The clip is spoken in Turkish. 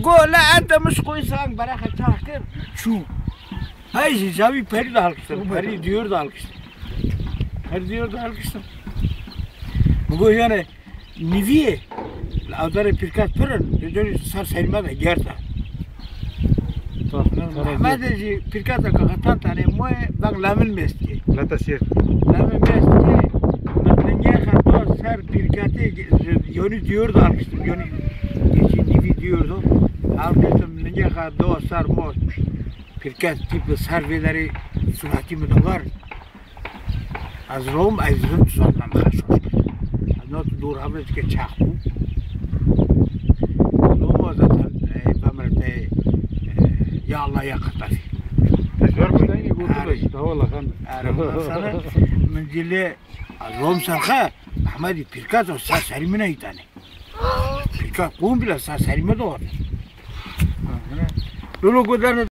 Gola adamız koysan baraka çakır. Şu. Hayır zavi peri de alkışlar. Peri diyor da alkışlar. Peri diyor da alkışlar. Bu yani niviye. Avdare pirkat pırın. Dönüş sar selma da gerda. Ahmet ji pirkat da kakatan tane moe bak lamin meski. Lata sir. Lamin meski. Mendenge kato ser pirkati yoni diyor da alkıştım. Yoni geçi nivi diyordu. Alkıştım mendenge kato sar mo. Pirkat tipi sarveleri surati mi de var. Az Rom az Rom sondan خشوش not دور همه که چخو Rom zaten bamrte ya Allah ya katafi Zor bu da iyi bu da. Tavalla kan. sana من جلي الروم سرخه احمدي بيركات وسا سليمنا يتاني بيركات قوم بلا سا سليمه dulu gue dan